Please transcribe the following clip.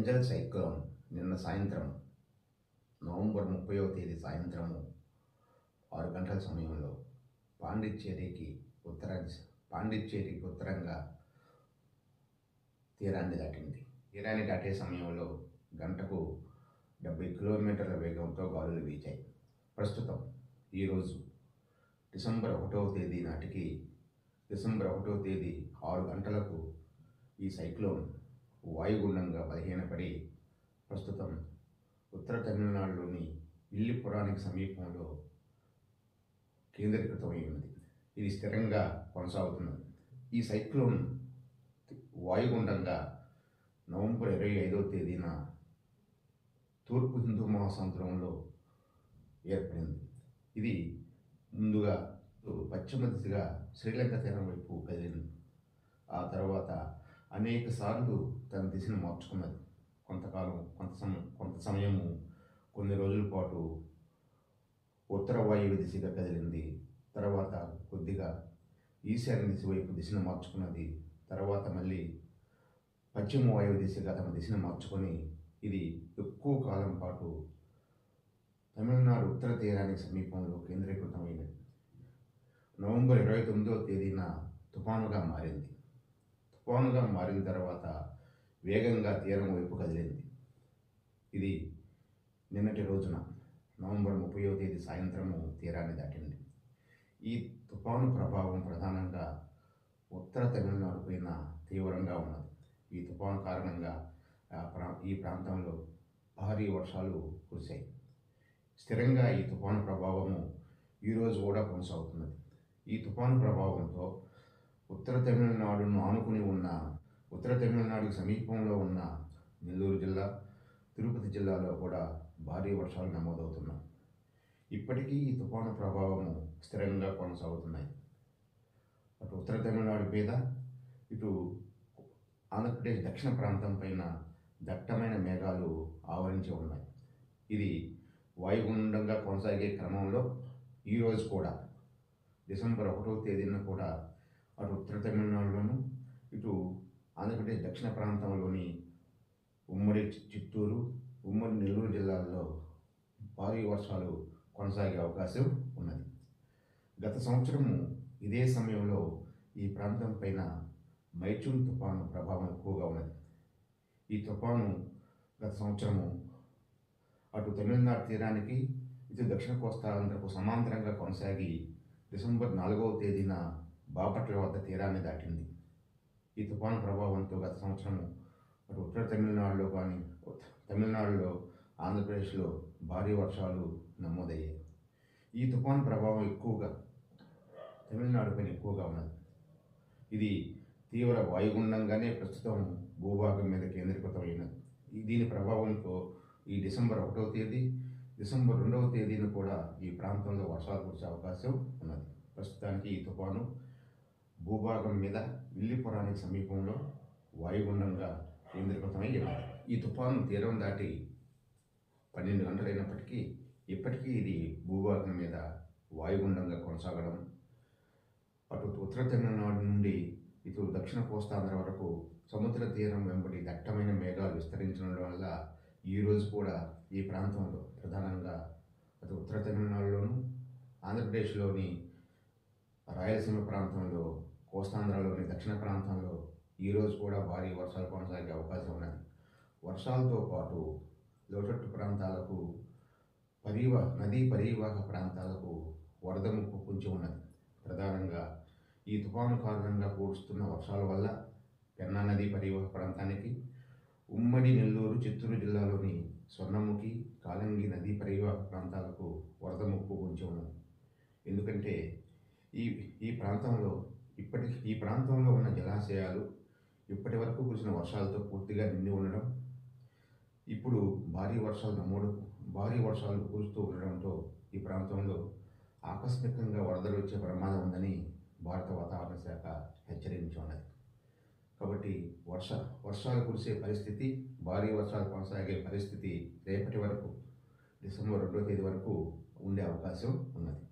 గంజల్ cyclone నిన్న సాయంత్రం November ముప్పైవ తేదీ సాయంత్రము ఆరు గంటల సమయంలో పాండిచ్చేరికి ఉత్తర పాండిచ్చేరికి ఉత్తరంగా తీరాన్ని దాటింది. తీరాన్ని దాటే సమయంలో గంటకు డెబ్బై కిలోమీటర్ల వేగంతో గాలులు వీచాయి. ప్రస్తుతం ఈరోజు డిసెంబర్ ఒకటవ తేదీ నాటికి డిసెంబర్ ఒకటవ తేదీ ఆరు గంటలకు ఈ సైక్లోన్ వాయుగుండంగా బలహీనపడి ప్రస్తుతం ఉత్తర తమిళనాడులోని ఇల్లిపురానికి సమీపంలో కేంద్రీకృతమై ఉన్నది. ఇది స్థిరంగా కొనసాగుతున్నది. ఈ సైక్లోన్ వాయుగుండంగా నవంబర్ ఇరవై ఐదవ తేదీన తూర్పు హిందూ మహాసముద్రంలో ఏర్పడింది. ఇది ముందుగా పశ్చిమ దిశగా శ్రీలంక తీరం వైపు కదిలింది. ఆ తర్వాత అనేక సార్లు తన దిశను మార్చుకున్నది. కొంతకాలం కొంత సమయం కొంత సమయము కొన్ని రోజుల పాటు ఉత్తర వాయువ్య దిశగా కదిలింది. తర్వాత కొద్దిగా ఈశాన్య దిశ వైపు దిశను మార్చుకున్నది. తర్వాత మళ్ళీ పశ్చిమ వాయువు దిశగా తమ దిశను మార్చుకొని ఇది ఎక్కువ కాలం పాటు తమిళనాడు ఉత్తర తీరానికి సమీపంలో కేంద్రీకృతమైనది. నవంబర్ ఇరవై తొమ్మిదవ తేదీన తుఫానుగా మారింది. తుఫానుగా మారిన తర్వాత వేగంగా తీరం వైపు కదిలింది. ఇది నిన్నటి రోజున నవంబర్ ముప్పైవ తేదీ సాయంత్రము తీరాన్ని దాటింది. ఈ తుఫాను ప్రభావం ప్రధానంగా ఉత్తర తమిళనాడు పైన తీవ్రంగా ఉన్నది. ఈ తుఫాను కారణంగా ప్రా ఈ ప్రాంతంలో భారీ వర్షాలు కురిశాయి. స్థిరంగా ఈ తుఫాను ప్రభావము ఈరోజు కూడా కొనసాగుతున్నది. ఈ తుఫాను ప్రభావంతో ఉత్తర తమిళనాడును ఆనుకుని ఉన్న ఉత్తర తమిళనాడుకు సమీపంలో ఉన్న నెల్లూరు జిల్లా తిరుపతి జిల్లాలో కూడా భారీ వర్షాలు నమోదవుతున్నాయి. ఇప్పటికీ ఈ తుఫాను ప్రభావము స్థిరంగా కొనసాగుతున్నాయి. అటు ఉత్తర తమిళనాడు మీద ఇటు ఆంధ్రప్రదేశ్ దక్షిణ ప్రాంతం పైన దట్టమైన మేఘాలు ఆవరించి ఉన్నాయి. ఇది వాయుగుండంగా కొనసాగే క్రమంలో ఈరోజు కూడా డిసెంబర్ ఒకటో తేదీన కూడా అటు ఉత్తర తమిళనాడులోను ఇటు ఆంధ్రప్రదేశ్ దక్షిణ ప్రాంతంలోని ఉమ్మడి చిత్తూరు ఉమ్మడి నెల్లూరు జిల్లాల్లో భారీ వర్షాలు కొనసాగే అవకాశం ఉన్నది. గత సంవత్సరము ఇదే సమయంలో ఈ ప్రాంతం పైన మైచూన్ తుఫాను ప్రభావం ఎక్కువగా ఉన్నది. ఈ తుఫాను గత సంవత్సరము అటు తమిళనాడు తీరానికి ఇటు దక్షిణ కోస్తా ఆంధ్రకు సమాంతరంగా కొనసాగి డిసెంబర్ నాలుగవ తేదీన బాపట్ల వద్ద తీరాన్ని దాటింది. ఈ తుఫాను ప్రభావంతో గత సంవత్సరం అటు ఉత్తర తమిళనాడులో కానీ తమిళనాడులో ఆంధ్రప్రదేశ్లో భారీ వర్షాలు నమోదయ్యాయి. ఈ తుఫాను ప్రభావం ఎక్కువగా తమిళనాడు పైన ఎక్కువగా ఉన్నది. ఇది తీవ్ర వాయుగుండంగానే ప్రస్తుతం భూభాగం మీద కేంద్రీకృతమైనది. దీని ప్రభావంతో ఈ డిసెంబర్ ఒకటవ తేదీ డిసెంబర్ రెండవ తేదీన కూడా ఈ ప్రాంతంలో వర్షాలు కురిసే అవకాశం ఉన్నది. ప్రస్తుతానికి ఈ తుఫాను భూభాగం మీద విల్లిపురానికి సమీపంలో వాయుగుండంగా కేంద్రీకృతమై ఉన్నది ఈ తుఫాను తీరం దాటి పన్నెండు గంటలైనప్పటికీ ఇప్పటికీ ఇది భూభాగం మీద వాయుగుండంగా కొనసాగడం అటు ఉత్తర తమిళనాడు నుండి ఇటు దక్షిణ కోస్తాంధ్ర వరకు సముద్ర తీరం వెంబడి దట్టమైన మేఘాలు విస్తరించడం వల్ల ఈరోజు కూడా ఈ ప్రాంతంలో ప్రధానంగా అటు ఉత్తర తమిళనాడులోను ఆంధ్రప్రదేశ్లోని రాయలసీమ ప్రాంతంలో కోస్తాంధ్రలోని దక్షిణ ప్రాంతంలో ఈరోజు కూడా భారీ వర్షాలు కొనసాగే అవకాశం ఉన్నది. వర్షాలతో పాటు లోటట్టు ప్రాంతాలకు పరీవ నదీ పరీవాహ ప్రాంతాలకు వరద ముప్పు పుంచి ఉన్నది. ప్రధానంగా ఈ తుఫాను కారణంగా కూడుస్తున్న వర్షాల వల్ల పెన్నా నదీ పరివాహ ప్రాంతానికి ఉమ్మడి నెల్లూరు చిత్తూరు జిల్లాలోని స్వర్ణముఖి కాలంగి నదీ పరివాహ ప్రాంతాలకు వరద ముప్పు పొంచి ఉన్నది. ఎందుకంటే ఈ ఈ ప్రాంతంలో ఇప్పటి ఈ ప్రాంతంలో ఉన్న జలాశయాలు ఇప్పటి వరకు కురిసిన వర్షాలతో పూర్తిగా నిండి ఉండడం ఇప్పుడు భారీ వర్షాలు నమోదు భారీ వర్షాలు కురుస్తూ ఉండడంతో ఈ ప్రాంతంలో ఆకస్మికంగా వరదలు వచ్చే ప్రమాదం ఉందని భారత వాతావరణ శాఖ హెచ్చరించున్నది కాబట్టి వర్ష వర్షాలు కురిసే పరిస్థితి భారీ వర్షాలు కొనసాగే పరిస్థితి రేపటి వరకు డిసెంబర్ రెండో తేదీ వరకు ఉండే అవకాశం ఉన్నది.